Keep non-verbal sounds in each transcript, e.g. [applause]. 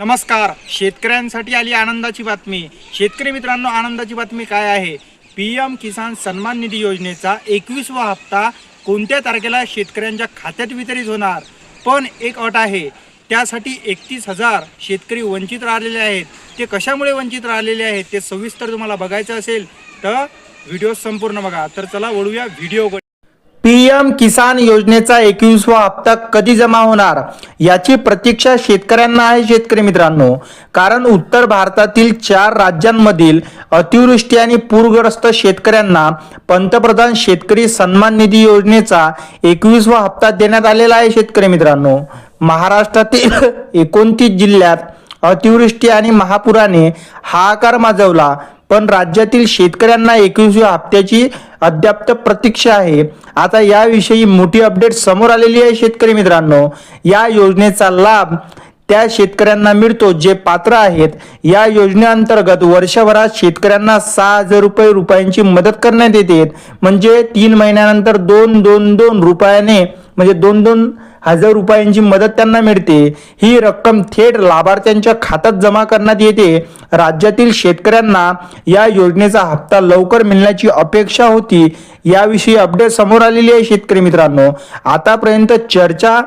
नमस्कार. शेतकऱ्यांसाठी आली आनंदाची बातमी. शेतकरी मित्रांनो आनंदाची बातमी काय आहे? पी एम किसान सन्मान निधी योजनेचा एकवीसवा हप्ता कोणत्या तारखेला शेतकऱ्यांच्या खात्यात वितरित होणार? पण एक अट आहे त्यासाठी एकतीस हजार शेतकरी वंचित राहिलेले आहेत. ते कशामुळे वंचित राहिलेले आहेत ते सविस्तर तुम्हाला बघायचं असेल तर व्हिडिओ संपूर्ण बघा. तर चला वळूया व्हिडिओ पीएम किसान योजनेचा एकवीसवा हप्ता कधी जमा होणार? याची प्रतीक्षा शेतकऱ्यांना आहे शेतकरी मित्रांनो. कारण उत्तर भारतातील चार राज्यांमधील अतिवृष्टी आणि पूरग्रस्त शेतकऱ्यांना पंतप्रधान शेतकरी सन्मान निधी योजनेचा एकवीसवा हप्ता देण्यात आलेला आहे शेतकरी मित्रांनो. महाराष्ट्रातील [coughs] एकोणतीस जिल्ह्यात अतिवृष्टी आणि महापुराने हाहाकार माजवला. पण राज्यातील शेतकऱ्यांना एकवीसव्या हप्त्याची अद्याप प्रतीक्षा आहे. आता याविषयी मोठी अपडेट समोर आलेली आहे शेतकरी मित्रांनो. या योजनेचा लाभ त्या शेतकऱ्यांना मिळतो जे पात्र आहेत. या योजनेअंतर्गत वर्षभरात शेतकऱ्यांना सहा हजार रुपये रुपयांची मदत करण्यात येते. म्हणजे तीन महिन्यानंतर दोन दोन दोन रुपयाने म्हणजे दोन दोन हजार रुपयांची मदत त्यांना मिळते. ही रक्कम थेट लाभार्थ्यांच्या खात्यात जमा करण्यात येते. राज्यातील शेतकऱ्यांना या योजनेचा हप्ता लवकर मिळण्याची अपेक्षा होती. याविषयी अपडेट समोर आलेली आहे शेतकरी मित्रांनो. आतापर्यंत चर्चा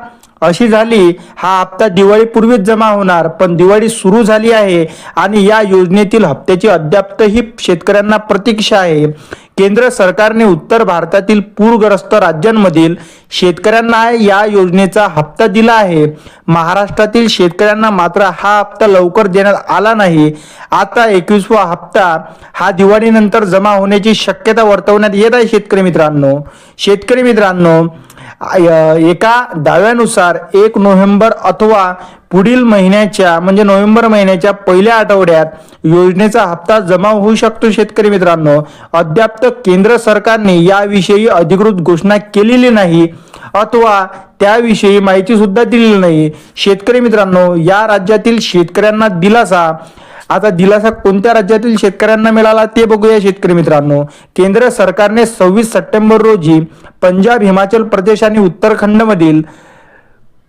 अशी झाली हा हप्ता दिवाळीपूर्वीच जमा होणार पण दिवाळी सुरू झाली आहे आणि या योजनेतील हप्त्याची अद्यापही शेतकऱ्यांना प्रतीक्षा आहे. केंद्र सरकारने उत्तर भारतातील पूरग्रस्त राज्यांमधील शेतकऱ्यांना या योजनेचा हप्ता दिला आहे. महाराष्ट्रातील शेतकऱ्यांना मात्र हा हप्ता लवकर देण्यात आला नाही. आता एकवीसवा हप्ता हा दिवाळीनंतर जमा होण्याची शक्यता वर्तवण्यात येत आहे शेतकरी मित्रांनो. शेतकरी मित्रांनो एका दाव्यानुसार एक नोव्हेंबर अथवा पुढील महिन्याच्या म्हणजे नोव्हेंबर महिन्याच्या पहिल्या आठवड्यात योजनेचा हप्ता जमा होऊ शकतो शेतकरी मित्रांनो. अद्याप तर केंद्र सरकारने याविषयी अधिकृत घोषणा केलेली नाही. अथवा त्याविषयी माहिती सुद्धा दिलेली नाही. शेतकरी मित्रांनो या राज्यातील शेतकऱ्यांना दिलासा. आता दिलासा कोणत्या राज्यातील शेतकऱ्यांना मिळाला ते बघूया शेतकरी मित्रांनो. केंद्र सरकारने सव्वीस सप्टेंबर रोजी पंजाब हिमाचल प्रदेश आणि उत्तराखंडमधील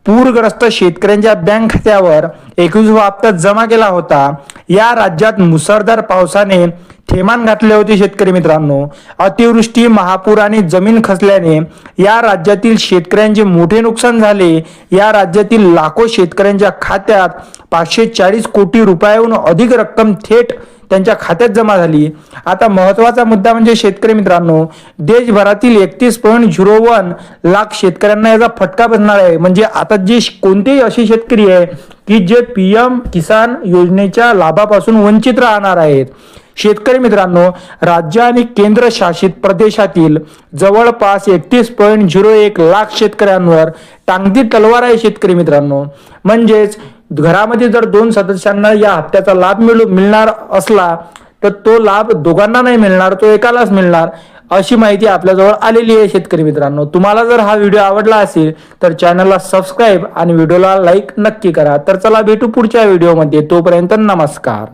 पूरग्रस्त शेतकऱ्यांच्या बँक खात्यावर एकवीसवा हप्ता जमा केला होता. या राज्यात मुसळधार पावसाने थेमान घातले होते शेतकरी मित्रांनो. अतिवृष्टी महापूर आणि जमीन खचल्याने या राज्यातील शेतकऱ्यांचे मोठे नुकसान झाले. या राज्यातील लाखो शेतकऱ्यांच्या खात्यात पाचशे चाळीस कोटी रुपयाहून अधिक रक्कम थेट त्यांच्या खात्यात जमा झाली. आता महत्त्वाचा मुद्दा म्हणजे शेतकरी मित्रांनो देशभरातील एकतीस पॉईंट झिरो वन लाख शेतकऱ्यांना याचा फटका बसणार आहे. म्हणजे आता जे कोणतेही असे शेतकरी आहे की जे पी एम किसान योजनेच्या लाभापासून वंचित राहणार आहेत. शेतकरी मित्रांनो राज्य आणि केंद्र शासित प्रदेशातील जवळपास एकतीस पॉईंट झिरो एक लाख शेतकऱ्यांवर टांगती तलवार आहे शेतकरी मित्रांनो. म्हणजेच घरामध्ये जर दोन सदस्यांना या हप्त्याचा लाभ मिळू मिळणार असला तर तो लाभ दोघांना नाही मिळणार तो एकालाच मिळणार अशी माहिती आपल्याजवळ आलेली आहे शेतकरी मित्रांनो. तुम्हाला जर हा व्हिडिओ आवडला असेल तर चॅनलला सबस्क्राईब आणि व्हिडिओला लाईक नक्की करा. तर चला भेटू पुढच्या व्हिडिओमध्ये. तोपर्यंत नमस्कार.